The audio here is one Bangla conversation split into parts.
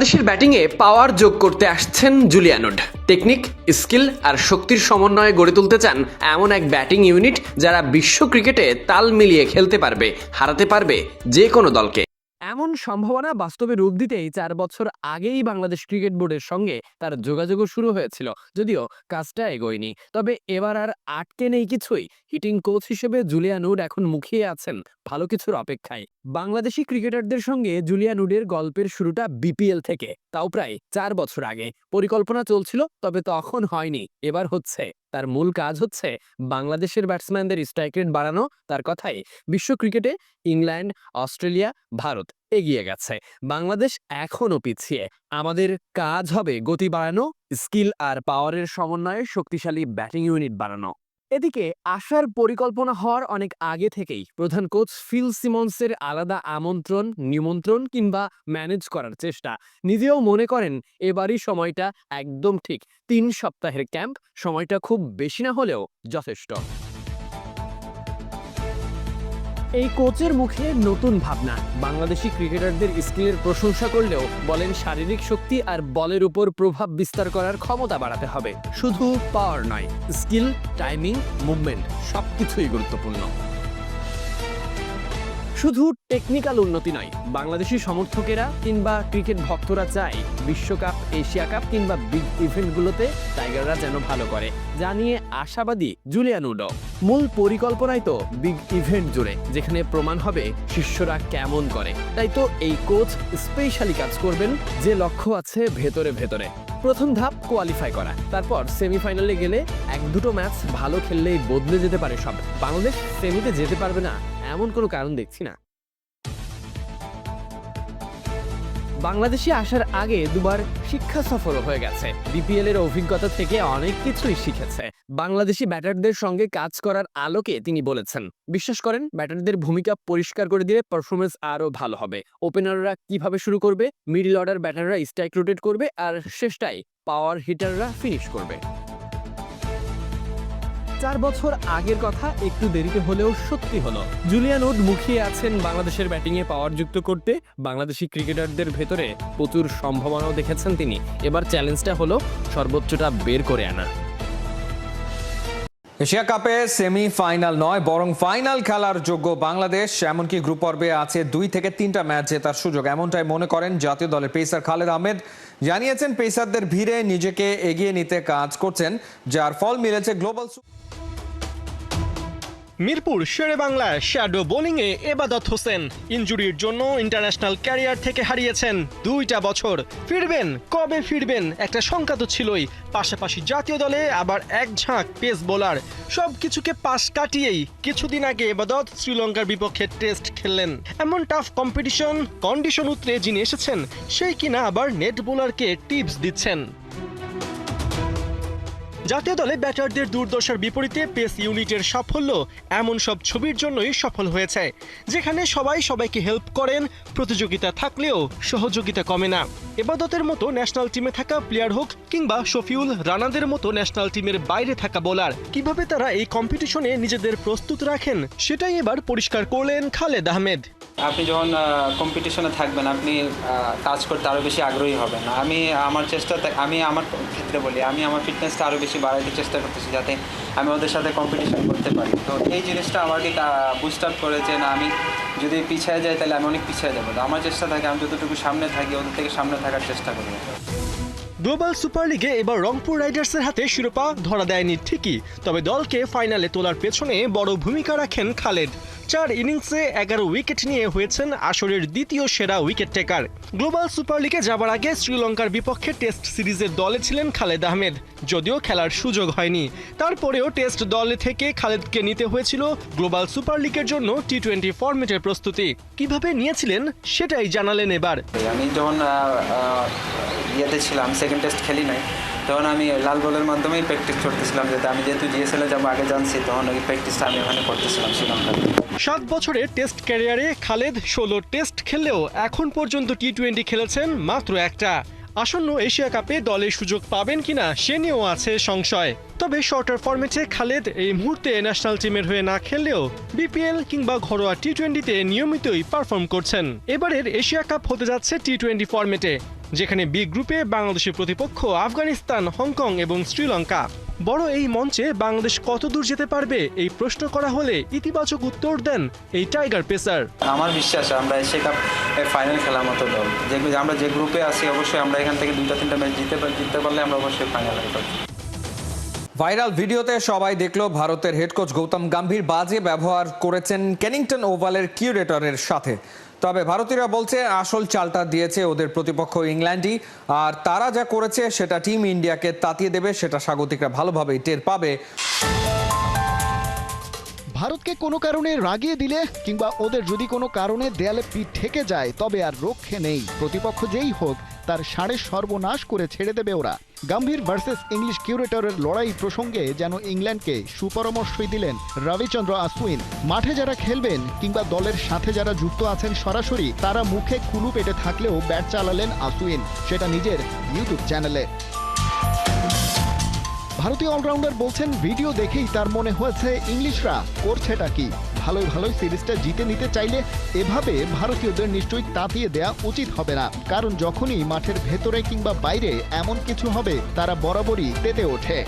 বাংলাদেশের ব্যাটিংয়ে পাওয়ার যোগ করতে আসছেন জুলিয়ানুড টেকনিক, স্কিল আর শক্তির সমন্বয়ে গড়ে তুলতে চান এমন এক ব্যাটিং ইউনিট যারা বিশ্ব ক্রিকেটে তাল মিলিয়ে খেলতে পারবে, হারাতে পারবে যে কোনো দলকে। এমন সম্ভাবনা বাস্তবে রূপ দিতেই চার বছর আগেই বাংলাদেশ ক্রিকেট বোর্ডের সঙ্গে তার যোগাযোগও শুরু হয়েছিল। যদিও কাজটা এগোয়নি। তবে এবার আর আটকে নেই কিছুই। হিটিং কোচ হিসেবে জুলিয়ান উড এখন মুখিয়ে আছেন ভালো কিছুর অপেক্ষায়। বাংলাদেশি ক্রিকেটারদের সঙ্গে জুলিয়ান উডের গল্পের শুরুটা বিপিএল থেকে, তাও প্রায় চার বছর আগে। পরিকল্পনা চলছিল, তবে তখন হয়নি, এবার হচ্ছে। তার মূল কাজ হচ্ছে বাংলাদেশের ব্যাটসম্যানদের স্ট্রাইক রেট বাড়ানো, তার কথাই। বিশ্ব ক্রিকেটে ইংল্যান্ড, অস্ট্রেলিয়া, ভারত এগিয়ে গেছে। বাংলাদেশ এখনও পিছিয়ে। আমাদের কাজ হবে গতি বাড়ানো স্কিল আর পাওয়ারের সমন্বয়ে শক্তিশালী ব্যাটিং ইউনিট বানানো। এদিকে আসার পরিকল্পনা হওয়ার অনেক আগে থেকেই প্রধান কোচ ফিল সিমন্সের আলাদা আমন্ত্রণ, নিমন্ত্রণ কিংবা ম্যানেজ করার চেষ্টা। নিজেও মনে করেন, এবারই সময়টা একদম ঠিক। তিন সপ্তাহের ক্যাম্প সময়টা খুব বেশি না হলেও যথেষ্ট। এই কোচের মুখে নতুন ভাবনা। বাংলাদেশি ক্রিকেটারদের স্কিলের প্রশংসা করলেও বলেন শারীরিক শক্তি আর বলের উপর প্রভাব বিস্তার করার ক্ষমতা বাড়াতে হবে। শুধু পাওয়ার নয়, স্কিল, টাইমিং, মুভমেন্ট সবকিছুই গুরুত্বপূর্ণ। শুধু টেকনিক্যাল উন্নতি নয়। বাংলাদেশি সমর্থকেরা কিংবা ক্রিকেট ভক্তরা চায় বিশ্বকাপ, এশিয়া কাপ কিংবা বিগ ইভেন্টগুলোতে টাইগাররা যেন ভালো করে। যা নিয়ে আশাবাদী জুলিয়ান উডো। মূল পরিকল্পনাই তো বিগ ইভেন্ট জুড়ে, যেখানে প্রমাণ হবে শিষ্যরা কেমন করে। তাই তো এই কোচ স্পেশালি কাজ করবেন যে লক্ষ্য আছে ভেতরে ভেতরে। প্রথম ধাপ কোয়ালিফাই করা। তারপর সেমিফাইনালে গেলে এক দুটো ম্যাচ ভালো খেললেই বদলে যেতে পারে সব। বাংলাদেশ সেমিতে যেতে পারবে না, এমন কোনো কারণ দেখছি না। বাংলাদেশে আসার আগে দুবার শিক্ষা সফরও হয়ে গেছে। বিপিএল এর অভিজ্ঞতা থেকে অনেক কিছুই শিখেছে। বাংলাদেশি ব্যাটারদের সঙ্গে কাজ করার আলোকে তিনি বলেছেন, বিশ্বাস করেন, ব্যাটারদের ভূমিকা পরিষ্কার করে দিলে পারফরমেন্স আরও ভালো হবে। ওপেনাররা কীভাবে শুরু করবে? মিডিল অর্ডার ব্যাটাররা স্ট্রাইক রোটেট করবে আর শেষটাই পাওয়ার হিটাররা ফিনিশ করবে। চার বছর আগের কথা একটু দেরিতে হলেও সত্যি হলো। জুলিয়ান উড মুখিয়ে আছেন বাংলাদেশের ব্যাটিংয়ে পাওয়ার যুক্ত করতে। বাংলাদেশি ক্রিকেটারদের ভেতরে প্রচুর সম্ভাবনাও দেখেছেন তিনি। এবার চ্যালেঞ্জটা হলো সর্বোচ্চটা বের করে আনা। এশিয়া কাপে সেমি ফাইনাল নয়, বরং ফাইনাল খেলার যোগ্য বাংলাদেশ। এমনকি গ্রুপ পর্বে আছে দুই থেকে তিনটা ম্যাচ জেতার সুযোগ। এমনটাই মনে করেন জাতীয় দলের পেসার খালেদ আহমেদ। জানিয়েছেন, পেসারদের ভিড়ে নিজেকে এগিয়ে নিতে কাজ করছেন, যার ফল মিলেছে গ্লোবাল মিরপুর, শেরে বাংলায় শ্যাডো বোলিংয়ে এবাদত হোসেন। ইনজুরির জন্য ইন্টারন্যাশনাল ক্যারিয়ার থেকে হারিয়েছেন দুইটা বছর। ফিরবেন, কবে ফিরবেন, একটা শঙ্কা তো ছিলই। পাশাপাশি জাতীয় দলে আবার এক ঝাঁক পেস বোলার। সব কিছুকে পাশ কাটিয়েই কিছুদিন আগে এবাদত শ্রীলঙ্কার বিপক্ষে টেস্ট খেললেন। এমন টাফ কম্পিটিশন কন্ডিশন উতরে যিনি এসেছেন, সেই কিনা আবার নেট বোলারকে টিপস দিচ্ছেন। জাতীয় দলে ব্যাটারদের দুর্দশার বিপরীতে পেস ইউনিটের সাফল্য এমন সব ছবির জন্যই সফল হয়েছে, যেখানে সবাই সবাইকে হেল্প করেন, প্রতিযোগিতা থাকলেও সহযোগিতা কমে না। এবাদতের মতো ন্যাশনাল টিমে থাকা প্লেয়ার হোক কিংবা শফিউল রানাদের মতো ন্যাশনাল টিমের বাইরে থাকা বোলার, কীভাবে তারা এই কম্পিটিশনে নিজেদের প্রস্তুত রাখেন, সেটাই এবার পরিষ্কার করলেন খালেদ আহমেদ। আপনি যখন কম্পিটিশনে থাকবেন, আপনি কাজ করতে আরও বেশি আগ্রহী হবেন। আমি, আমার চেষ্টা আমি আমার ক্ষেত্রে বলি, আমি আমার ফিটনেসটা আরও বেশি বাড়াইতে চেষ্টা করতেছি, যাতে আমি ওদের সাথে কম্পিটিশন করতে পারি। তো এই জিনিসটা আমাকে বুস্ট আপ করেছে না আমি যদি পিছিয়ে যাই, তাহলে আমি অনেক পিছিয়ে যাব। তো আমার চেষ্টা থাকে, আমি যতটুকু সামনে থাকি, ওদের থেকে সামনে থাকার চেষ্টা করি গ্লোবাল সুপার লিগে এবার রংপুর রাইডার্সের হাতে শিরোপা ধরা দেয়নি ঠিকই, তবে দলকে ফাইনালে তোলার পেছনে বড় ভূমিকা রাখেন খালেদ। চার ইনিংসে এগারো উইকেট নিয়ে হয়েছেন আসরের দ্বিতীয় সেরা উইকেট টেকার। গ্লোবাল সুপার লিগে যাবার আগে শ্রীলঙ্কার বিপক্ষে টেস্ট সিরিজের দলে ছিলেন খালেদ আহমেদ, যদিও খেলার সুযোগ হয়নি। তারপরেও টেস্ট দলে থেকে খালেদকে নিতে হয়েছিল গ্লোবাল সুপার লিগের জন্য টি টোয়েন্টি ফরম্যাটের প্রস্তুতি। কীভাবে নিয়েছিলেন সেটাই জানালেন এবার। আমি যখন ইয়েতে ছিলাম সেকেন্ড টেস্ট খেলি নাই। তখন আমি লাল বলের মাধ্যমেই প্র্যাকটিস করতেছিলাম যাতে আমি যেহেতু জিএসএলে যাব, আগে জানছি, তখন ওই প্র্যাকটিসটা আমি ওখানে করতেছিলাম শ্রীলঙ্কাতে সাত বছরের টেস্ট ক্যারিয়ারে খালেদ ষোলো টেস্ট খেললেও এখন পর্যন্ত টি টোয়েন্টি খেলেছেন মাত্র একটা। আসন্ন এশিয়া কাপে দলের সুযোগ পাবেন কিনা সে নিয়েও আছে সংশয়। তবে শর্টার ফরম্যাটে খালেদ এই মুহূর্তে ন্যাশনাল টিমের হয়ে না খেললেও বিপিএল কিংবা ঘরোয়া টি টোয়েন্টিতে নিয়মিতই পারফর্ম করছেন। এবারের এশিয়া কাপ হতে যাচ্ছে টি টোয়েন্টি ফরম্যাটে, যেখানে বি গ্রুপে বাংলাদেশের প্রতিপক্ষ আফগানিস্তান, হংকং এবং শ্রীলঙ্কা। বড় এই মঞ্চে বাংলাদেশ কত দূর যেতে পারবে এই প্রশ্ন করা হলে ইতিবাচক উত্তর দেন এই টাইগার পেসার। আমার বিশ্বাস আমরা এশিয়া কাপ ফাইনাল খেলার মতো দল। যে আমরা যে গ্রুপে আছি অবশ্যই আমরা এখান থেকে দুইটা তিনটা ম্যাচ জিতে পার- জিততে পারলে আমরা অবশ্যই ফাইনাল ভাইরাল ভিডিওতে সবাই দেখল ভারতের হেড কোচ গৌতম গম্ভীর বাজে ব্যবহার করেছেন কেনিংটন ওভালের কিউরেটরের সাথে। তবে ভারতীয়রা বলছে আসল চালটা দিয়েছে ওদের প্রতিপক্ষ ইংল্যান্ডই, আর তারা যা করেছে সেটা টিম ইন্ডিয়াকে তাতিয়ে দেবে, সেটা স্বাগতিকরা ভালোভাবেই টের পাবে। ভারতকে কোনো কারণে রাগিয়ে দিলে কিংবা ওদের যদি কোনো কারণে দেয়ালে পিঠ ঠেকে যায়, তবে আর রক্ষে নেই। প্রতিপক্ষ যেই হোক তার সাড়ে সর্বনাশ করে ছেড়ে দেবে ওরা। গম্ভীর ভার্সেস ইংলিশ কিউরেটরের লড়াই প্রসঙ্গে যেন ইংল্যান্ডকে সুপরামর্শই দিলেন রবিচন্দ্র আসুইন মাঠে যারা খেলবেন কিংবা দলের সাথে যারা যুক্ত আছেন সরাসরি, তারা মুখে কুলু পেটে থাকলেও ব্যাট চালালেন আশ্বিন। সেটা নিজের ইউটিউব চ্যানেলে। ভারতীয় অলরাউন্ডার বলছেন, ভিডিও দেখেই তার মনে হয়েছে ইংলিশরা করছেটা কি? ভালোই ভালোই সিরিজটা জিতে নিতে চাইলে এভাবে ভারতীয়দের নিশ্চয়ই তাতিয়ে দেয়া উচিত হবে না। কারণ যখনই মাঠের ভেতরে কিংবা বাইরে এমন কিছু হবে, তারা বরাবরই তেতে ওঠে।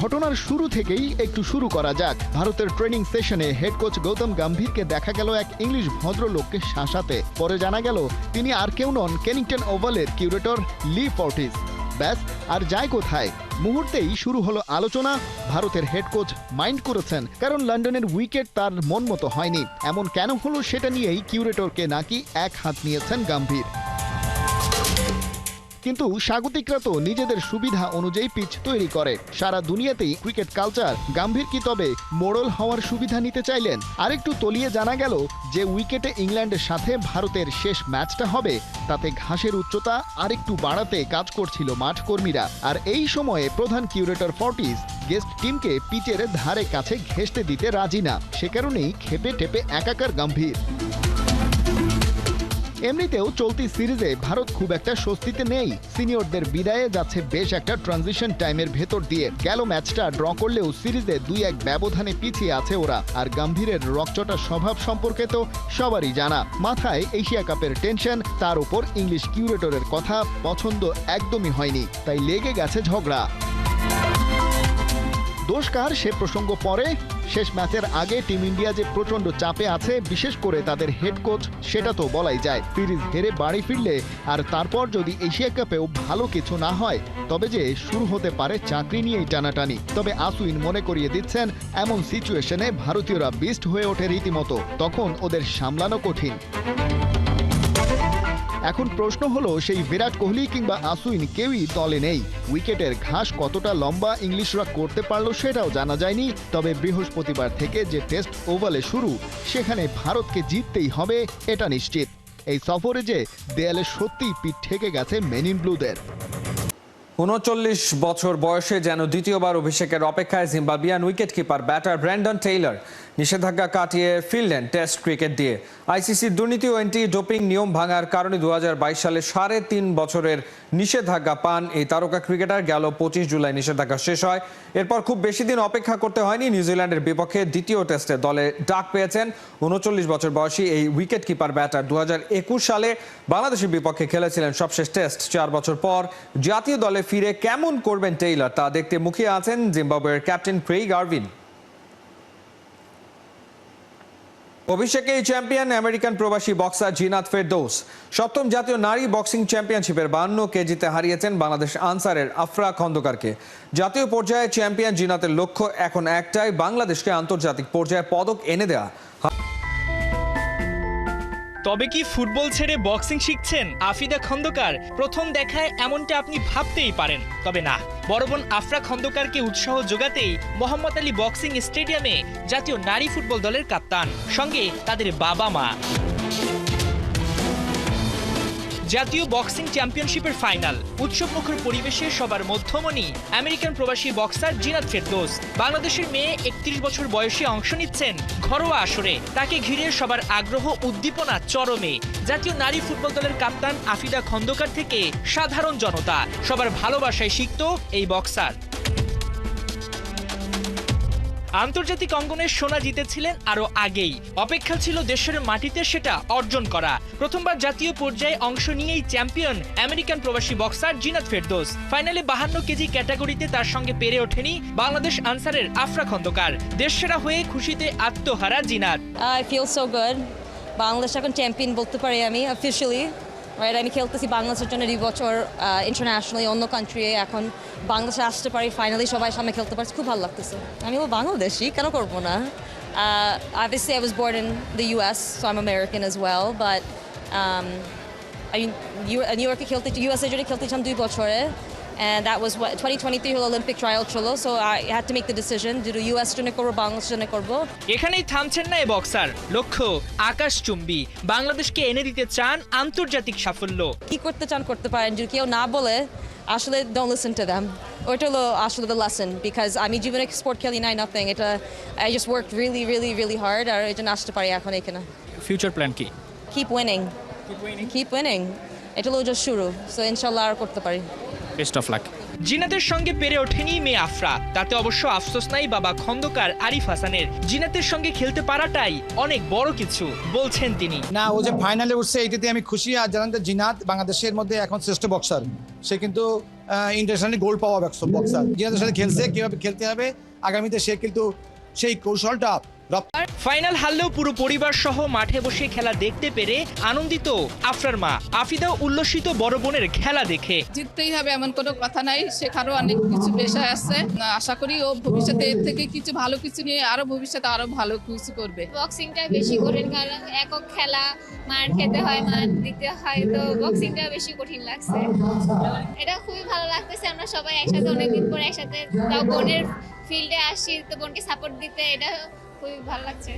ঘটনার শুরু থেকেই একটু শুরু করা যাক। ভারতের ট্রেনিং সেশনে হেড কোচ গৌতম গম্ভীরকে দেখা গেল এক ইংলিশ ভদ্রলোককে শাসাতে। পরে জানা গেল, তিনি আর কেউ নন কেনিংটন ওভালের কিউরেটর লি ফর্টিস। ব্যাস, আর যায় কোথায়? মুহূর্তেই শুরু হলো আলোচনা। ভারতের হেড কোচ মাইন্ড করেছেন, কারণ লন্ডনের উইকেট তার মন মতো হয়নি। এমন কেন হলো সেটা নিয়েই কিউরেটরকে নাকি এক হাত নিয়েছেন গম্ভীর। কিন্তু স্বাগতিকরা তো নিজেদের সুবিধা অনুযায়ী পিচ তৈরি করে। সারা দুনিয়াতেই ক্রিকেট কালচার গাম্ভীর কি তবে মোড়ল হওয়ার সুবিধা নিতে চাইলেন। আরেকটু তলিয়ে জানা গেল যে উইকেটে ইংল্যান্ডের সাথে ভারতের শেষ ম্যাচটা হবে, তাতে ঘাসের উচ্চতা আরেকটু বাড়াতে কাজ করছিল মাঠ কর্মীরা। আর এই সময়ে প্রধান কিউরেটর ফর্টিস গেস্ট টিমকে পিচের ধারে কাছে ঘেঁষতে দিতে রাজি না। সে কারণেই খেপে টেপে একাকার গম্ভীর। এমনিতেও চলতি সিরিজে ভারত খুব একটা স্বস্তিতে নেই। সিনিয়রদের বিদায়ে যাচ্ছে বেশ একটা ট্রানজিশন টাইমের ভেতর দিয়ে। গেল ম্যাচটা ড্র করলেও সিরিজে দুই এক ব্যবধানে পিছিয়ে আছে ওরা। আর গম্ভীরের রকচটা স্বভাব সম্পর্কে তো সবারই জানা। মাথায় এশিয়া কাপের টেনশন, তার উপর ইংলিশ কিউরেটরের কথা পছন্দ একদমই হয়নি। তাই লেগে গেছে ঝগড়া। দোষ কার সে প্রসঙ্গ পরে? শেষ ম্যাচের আগে টিম ইন্ডিয়া যে প্রচণ্ড চাপে আছে, বিশেষ করে তাদের হেড কোচ সেটা তো বলাই যায়। সিরিজ হেরে বাড়ি ফিরলে আর তারপর যদি এশিয়া কাপেও ভালো কিছু না হয়, তবে যে শুরু হতে পারে চাকরি নিয়েই টানাটানি। তবে আসুইন মনে করিয়ে দিচ্ছেন, এমন সিচুয়েশনে ভারতীয়রা বিস্ট হয়ে ওঠে রীতিমতো। তখন ওদের সামলানো কঠিন। এখন প্রশ্ন হলো, সেই বিরাট কোহলি কিংবা আসুইন কেউই দলে নেই। উইকেটের ঘাস কতটা লম্বা ইংলিশরা করতে পারল সেটাও জানা যায়নি। তবে বৃহস্পতিবার থেকে যে টেস্ট ওভালে শুরু, সেখানে ভারতকে জিততেই হবে, এটা নিশ্চিত। এই সফরে যে দেয়ালে সত্যিই পিঠ ঠেকে গেছে মেনিন ব্লুদের উনচল্লিশ বছর বয়সে যেন দ্বিতীয়বার অভিষেকের অপেক্ষায় Zimbabwean wicket keeper batter Brandon Taylor নিষেধাজ্ঞা কাটিয়ে ফিরলেন টেস্ট ক্রিকেট দিয়ে। আইসিসির দুর্নীতি ও অ্যান্টি ডোপিং নিয়ম ভাঙার কারণে দু হাজার বাইশ সালে সাড়ে তিন বছরের নিষেধাজ্ঞা পান এই তারকা ক্রিকেটার। গেল পঁচিশ জুলাই নিষেধাজ্ঞা শেষ হয়। এরপর খুব বেশি দিন অপেক্ষা করতে হয়নি। নিউজিল্যান্ডের বিপক্ষে দ্বিতীয় টেস্টে দলে ডাক পেয়েছেন। উনচল্লিশ বছর বয়সী এই উইকেট কিপার ব্যাটার দু হাজার একুশ সালে বাংলাদেশের বিপক্ষে খেলেছিলেন সবশেষ টেস্ট। চার বছর পর জাতীয় দলে ফিরে কেমন করবেন টেইলার তা দেখতে মুখিয়ে আছেন জিম্বাবুয়ের ক্যাপ্টেন ক্রেইগ আরভিন। অভিষেকেই চ্যাম্পিয়ন আমেরিকান প্রবাসী বক্সার জিনাত ফেরদৌস। সপ্তম জাতীয় নারী বক্সিং চ্যাম্পিয়নশিপের বান্ন কেজিতে হারিয়েছেন বাংলাদেশ আনসারের আফরা খন্দকারকে। জাতীয় পর্যায়ে চ্যাম্পিয়ন জিনাতের লক্ষ্য এখন একটাই, বাংলাদেশকে আন্তর্জাতিক পর্যায়ে পদক এনে দেওয়া তবে কি ফুটবল ছেড়ে বক্সিং শিখছেন? আফিদা খন্দকার, প্রথম দেখায় এমনটা আপনি ভাবতেই পারেন। তবে না, বড় বোন আফরা খন্দকারকে উৎসাহ যোগাতেই মোহাম্মদ আলী বক্সিং স্টেডিয়ামে জাতীয় নারী ফুটবল দলের কাপ্তান, সঙ্গে তাদের বাবা মা জাতীয় বক্সিং চ্যাম্পিয়নশিপের ফাইনাল। উৎসব মুখর পরিবেশে সবার মধ্যমণি আমেরিকান প্রবাসী বক্সার জিনাত ফেরদোস। বাংলাদেশের মেয়ে একত্রিশ বছর বয়সে অংশ নিচ্ছেন ঘরোয়া আসরে। তাকে ঘিরে সবার আগ্রহ, উদ্দীপনা চরমে। জাতীয় নারী ফুটবল দলের কাপ্তান আফিদা খন্দকার থেকে সাধারণ জনতা। সবার ভালোবাসায় শিখত এই বক্সার। আন্তর্জাতিক অঙ্গনে সোনা জিতেছিলেন আরও আগেই। অপেক্ষা ছিল দেশের মাটিতে সেটা অর্জন করা। প্রথমবার জাতীয় পর্যায়ে অংশ নিয়েই চ্যাম্পিয়ন আমেরিকান প্রবাসী বক্সার জিনাত ফেরদোস। ফাইনালে বাহান্ন কেজি ক্যাটাগরিতে তার সঙ্গে পেরে ওঠেনি বাংলাদেশ আনসারের আফরা খন্দকার। দেশসেরা হয়ে খুশিতে আত্মহারা জিনাত. বাংলাদেশ এখন চ্যাম্পিয়ন বলতে পারি আমি অফিসিয়ালি রাইট আমি খেলতেছি বাংলাদেশের জন্য দুই বছর ইন্টারন্যাশনালি অন্য কান্ট্রি এখন বাংলাদেশে আসতে পারি ফাইনালি সবাই সামনে খেলতে পারছি খুব ভালো লাগতেছে। আমি বলব বাংলাদেশি? কেন করব না? Uh, obviously I was born in the US so I'm American as well but um, I mean, New ইয়র্কে খেলতে ইউএস এর জন্য খেলতেছিলাম দুই বছরে। And that was what 2023 হলো অলিম্পিক ট্রায়াল ছিল so I had to make the decision দুটো ইউএস জন্য করব বাংলাদেশের জন্য করব এখানেই থামছেন না এ বক্সার লক্ষ্য আকাশচুম্বী বাংলাদেশকে এনে দিতে চান আন্তর্জাতিক সাফল্য। কি করতে চান করতে পারেন। যদি কেউ না বলে আসলে don't listen to them ওইটা হলো আসলে the lesson because আমি জীবনে স্পোর্ট খেলি নাই nothing এটা I just worked really really really hard আর এই জন্য আসতে পারি এখন এখানে। ফিউচার প্ল্যান কি? Keep winning keep winning? এটা হলো শুরু। So ইনশাল্লাহ আর করতে পারি। বেস্ট অফ লাক জিনাতের সঙ্গে পেরে ওঠেনি মেয়ে আফরা। তাতে অবশ্য আফসোস নাই বাবা খন্দকার আরিফ হাসানের। জিনাতের সঙ্গে খেলতে পারাটাই অনেক বড় কিছু, বলছেন তিনি। না, ও যে ফাইনালে উঠছে, এইটাতে আমি খুশি। আর জানেন তো জিনাত বাংলাদেশের মধ্যে এখন শ্রেষ্ঠ বক্সার সে কিন্তু ইন্টারন্যাশনালি গোল্ড পাওয়া বক্সার জিনাতের সাথে খেলছে, কীভাবে খেলতে হবে, আগামীতে সে কিন্তু সেই কৌশলটা ফাইনাল হারলেও পুরো পরিবার সহ মাঠে বসে খেলা দেখতে পেরে আনন্দিত আফরার মা। আফিদা উল্লসিত বড় বোনের খেলা দেখে। জিততেই হবে এমন কোনো কথা নাই শেখারও অনেক কিছু পেশায় আছে। আশা করি ও ভবিষ্যতে এর থেকে কিছু ভালো কিছু নিয়ে আরও ভবিষ্যতে আরও ভালো কিছু করবে। বক্সিংটা বেশি করেন কারণ একক খেলা মার খেতে হয় মার দিতে হয় তো বক্সিংটা বেশি কঠিন লাগছে। এটা খুবই ভালো লাগতেছে আমরা সবাই একসাথে অনেকদিন পর একসাথে তাও বোনের ফিল্ডে আসি তো বোনকে সাপোর্ট দিতে এটা খুবই ভালো লাগছে।